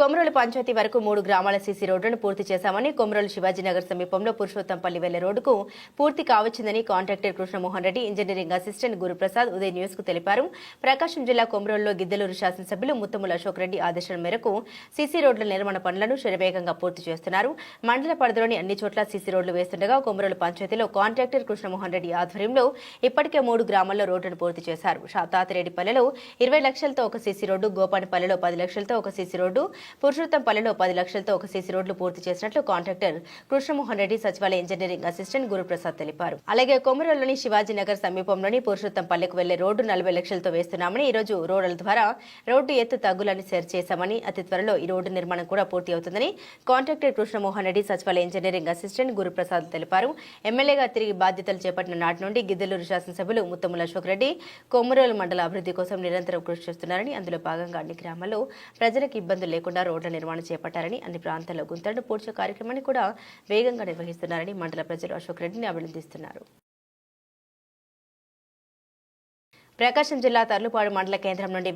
కొమరోలు పంచాయతీ వరకు మూడు గ్రామాల సీసీ రోడ్డును పూర్తి చేశామని కొమరోలు శివాజీనగర్ సమీపంలో పురుషోత్తంపల్లి వెళ్ళే రోడ్డుకు పూర్తి కావచ్చిందని contractor Krishnamohan Reddy engineering assistant Guruprasad Uday న్యూస్కు తెలిపారు. ప్రకాశం జిల్లా కొమరోలులో గిద్దలూరు శాసనసభ్యులు ముత్తముల అశోక్ రెడ్డి ఆదేశాల మేరకు సీసీ రోడ్ల నిర్మాణ పనులను శరవేగంగా పూర్తి చేస్తున్నారు. మండల పరిధిలోని అన్ని చోట్ల సీసీ రోడ్లు వేస్తుండగా కొమరోలు పంచాయతీలో కాంట్రాక్టర్ కృష్ణమోహన్ రెడ్డి ఆధ్వర్యంలో ఇప్పటికే మూడు గ్రామాల్లో రోడ్డును పూర్తి చేశారు. తాతిరెడ్డిపల్లెలో ఇరవై లక్షలతో ఒక సీసీ రోడ్డు గోపానిపల్లెలో పది లక్షలతో ఒక సీసీ రోడ్డు పురుషోత్తంపల్లిలో పది లక్షలతో ఒక సీసీ రోడ్లు పూర్తి చేసినట్లు కాంట్రాక్టర్ కృష్ణమోహన్ రెడ్డి సచివాలయ ఇంజనీరింగ్ అసిస్టెంట్ గురుప్రసాద్ తెలిపారు. అలాగే కొమరోలులోని శివాజీనగర్ సమీపంలోని పురుషోత్తంపల్లికి వెళ్ళే రోడ్డు నలభై లక్షలతో వేస్తున్నామని ఈ రోజు రోడ్ల ద్వారా రోడ్డు ఎత్తు తగ్గులని సేర్ చేశామని అతి త్వరలో ఈ రోడ్డు నిర్మాణం కూడా పూర్తి అవుతుందని కాంట్రాక్టర్ కృష్ణమోహన్ రెడ్డి సచివాలయ ఇంజనీరింగ్ అసిస్టెంట్ గురుప్రసాద్ తెలిపారు. ఎమ్మెల్యేగా తిరిగి బాధ్యతలు చేపట్టిన నాటి నుండి గిద్దలూరు శాసనసభ్యులు ముత్తముల అశోక్ రెడ్డి కొమరోలు మండల అభివృద్ధి కోసం నిరంతరం కృషి చేస్తున్నారని అందులో భాగంగా అన్ని గ్రామాల్లో ప్రజలకు ఇబ్బందులు లేకుండా రోడ్ల నిర్మాణం చేపట్టారని అన్ని ప్రాంతాల్లో గుంతలను పూడ్చే కార్యక్రమాన్ని కూడా వేగంగా నిర్వహిస్తున్నారని మండల ప్రజలు అశోక్ రెడ్డిని అభినందిస్తున్నారు. ప్రకాశం జిల్లా తర్లుపాడు మండల కేంద్రం నుండి